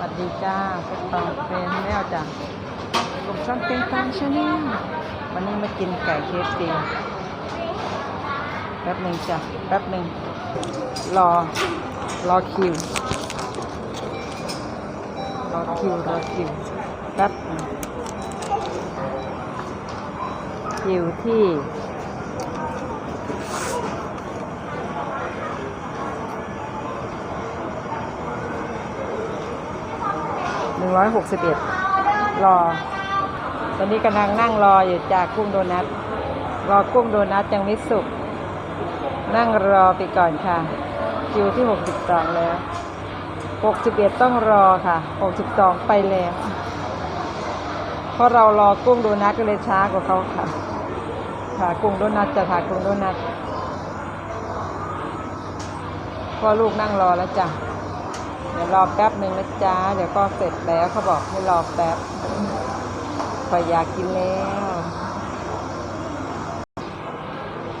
วัสดีจ้าพวกเราเป็นแมวจ้ะกลุ่มช่องเต็งตังชาแนลวันนี้มากินไก่เคฟซีแป๊บหนึ่งจ้ะแป๊บหนึ่งรอ รอคิว รอคิว รอคิว แป๊บคิวที่ หนึ่งร้อยหกสิบเอ็ดรอ ตอนนี้กำลังนั่งรออยู่จากกุ้งโดนัท รอกุ้งโดนัทยังไม่สุก นั่งรอไปก่อนค่ะ คิวที่หกสิบสองแล้วหกสิบเอ็ดต้องรอค่ะหกสิบสองไปแล้ว เพราะเรารอกุ้งโดนัทก็เลยช้ากว่าเขาค่ะค่ะกุ้งโดนัทจะค่ะกุ้งโดนัทพ่อลูกนั่งรอแล้วจ้ะ เดี๋ยวรอแป๊บหนึ่งนะจ๊ะ เดี๋ยวก็เสร็จแล้วเขาบอกให้รอแป๊บพออยากกินแล้ว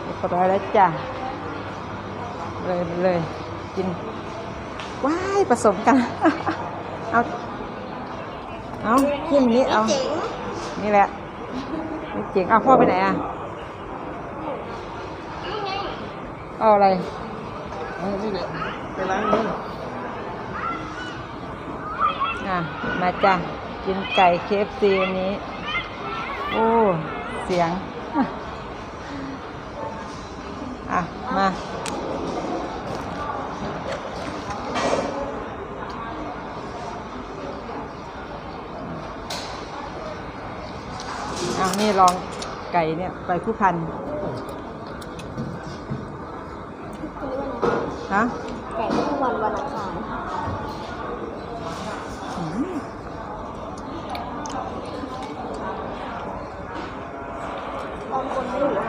เรียบร้อยแล้วจ้ะ เลยเลยกิน ว้ายผสมกัน เอา เอาขึ้นนี้เอา นี่แหละนี่เจ๋งเอาพ่อไปไหนอะ เอาอะไรเอานี่แหละไปล้างมือ อะ มาจ้ะ กินไก่เคฟซีวันนี้ โอ้ เสียง อะ มาเอานี่ลองไก่เนี่ยไก่ผู้พัน ฮะ ไก่ทุกวันวันอังคาร อืม บางคนไม่รู้ว่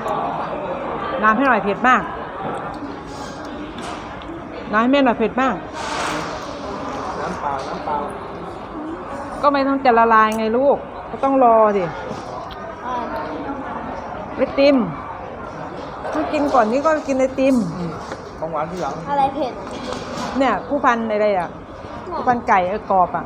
า น้ำให้หน่อยเผ็ดมาก น้ำให้แม่หน่อยเผ็ดมาก น้ำเปล่า น้ำเปล่า ก็ไม่ต้องจะละลายไงลูก ก็ต้องรอสิอ่าไอติมถ้ากินก่อนนี้ก็กินไอติม ของหวานที่หลัง อะไรเผ็ด เนี่ยผู้พันอะไรอะผู้พันไก่เออกรอบอะ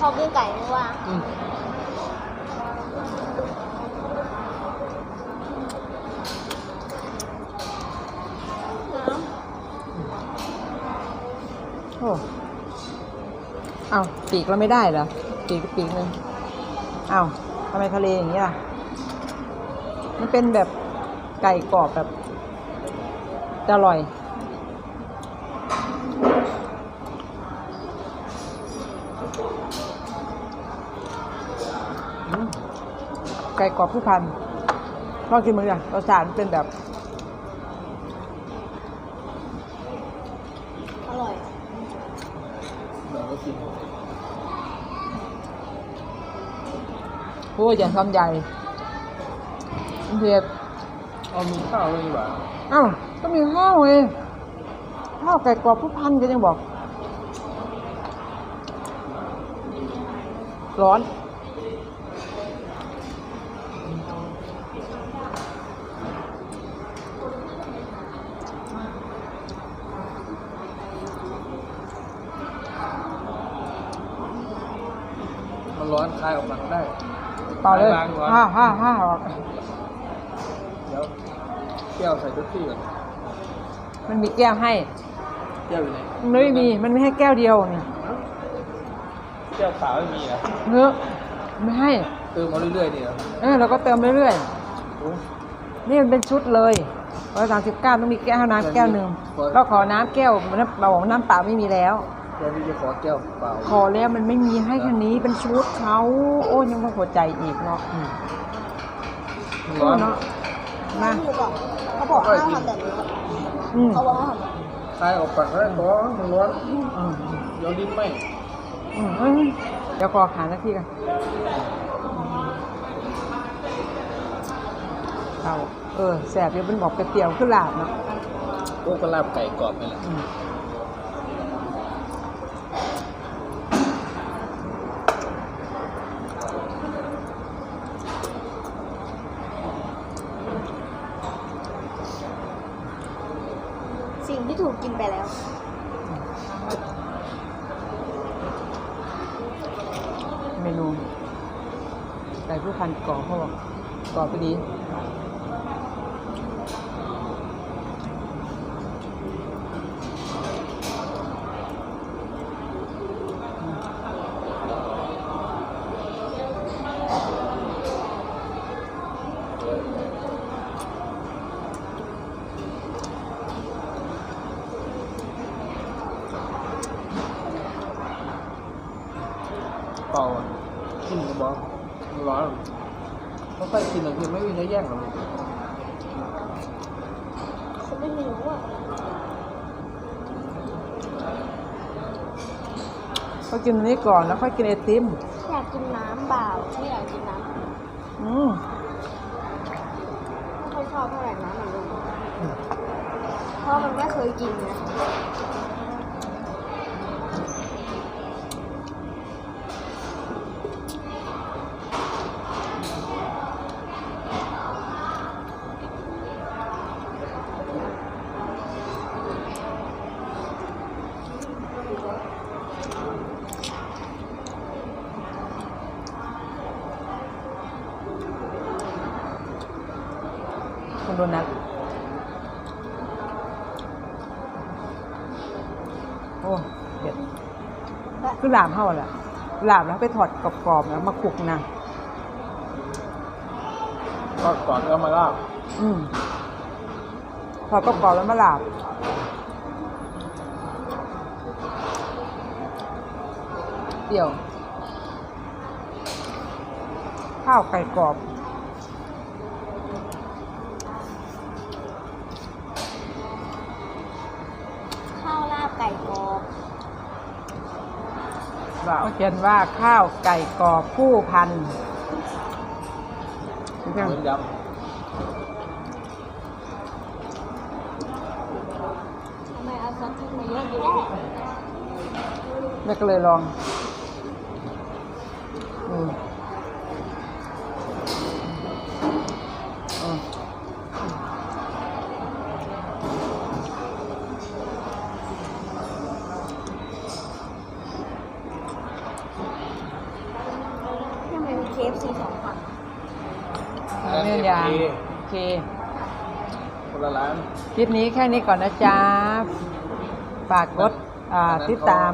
พอกินไก่นึกว่า โอ้เอาปีกเราไม่ได้เหรอ ปีกปีกหนึ่งเอาทำไมทะเลอย่างนี้ล่ะมันเป็นแบบไก่กรอบแบบอร่อยไก่กรอบผู้พันลองกินมืออะรสชาติมันเป็นแบบ อร่อย ก็กินโอ้ยอย่าทำใหญ่มันเผ็ดเอามีข้าวเลยดีกว่าเอ้าก็มีข้าวเองข้าวไก่กรอบผู้พันก็ยังบอก ร้อน ร้อนคลายออกมาได้ต่อเลยล้างก่อนห้าห้าห้าออกเดี๋ยวแก้วใส่ตุ๊กตี้ก่อนมันมีแก้วให้ แก้วอยู่ไหนมันไม่มี มันไม่ให้แก้วเดียวเนี่ยแก้วขาวไม่มีเหรอะเนื้อไม่ให้ เติมมาเรื่อยๆนี่เหรอเออเราก็เติมเรื่อยโอ้ๆ นี่มันเป็นชุดเลยร้อยสามสิบเก้าต้องมีแก้วน้ำแก้วหนึ่งเราขอน้ำแก้วน้ำเราบอกน้ำเปล่าไม่มีแล้ว แก้วที่จะขอแก้วเปล่าขอแล้วมันไม่มีให้แค่นี้เป็นชุดเขาโอ้ยยังไม่พอใจอีกเนาะอืมมันโอ้ร้อนเนาะมาเขาบอกเขาบอกห้ามทำแบบนี้อืมเขาบอกห้ามทำคลายออกปากได้ร้อนมันร้อนอืมเดี๋ยวลิ้นไหมอืมเอ้ยเดี๋ยวขอหาหน้าที่กันเอาเออแสบเดี๋ยวมันบอกกระเตี๋ยวขึ้นลาบเนาะโอ้ก็ลาบไก่กรอบนี่แหละ อืม สิ่งที่ถูกกินไปแล้ว เมนูใส่ผู้พันก่อเขาบอกก่อไปดี เปล่าอะกินกระบอกร้อนเขาใส่กินอะไรไม่มีเนื้อแย่งหรอกเขาไม่รู้อะก็กินอันนี้ก่อนแล้วค่อยกินไอติม อยากกินน้ำเปล่าไม่อยากกินน้ำอืมไม่ค่อยชอบเท่าไหร่น้ำมันลงเพราะมันไม่เคยกินนะ โดนัทโอ้เด็ดคือหลามเท่าแหละหลามแล้วไปถอดกรอบๆแล้วมาคลุกนะก็ก่อนเอามาลาบอืมถอดกรอบๆแล้วมาหลาบเดี่ยวข้าวไก่กรอบ ข้าวราบไก่กรอบ เขาเขียนว่าข้าวไก่กรอบผู้พันเหมือนยทำไมเอาซอสพริกมาเยอะแยะแม่ก็เลยลอง อืมำไมมีเคฟซีสองฝั่งำเนื่องยางโอเค คนละร้านคลิปนี้แค่นี้ก่อนนะจ๊ะ ฝากกดอ่าอันนั้นติดตาม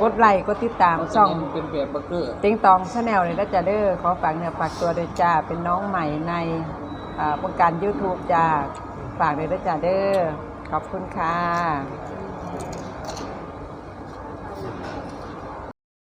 กดไลค์ กดติดตามช่อง เป็นแบบเบอร์เกอร์ติงตองชาแนลเลยนะจ๊ะเด้อ ขอฝากเนื้อฝากตัวเลยจ้า เป็นน้องใหม่ในอ่าวงการ YouTube จ้า ฝากเลยนะจ๊ะเด้อ ขอบคุณค่ะ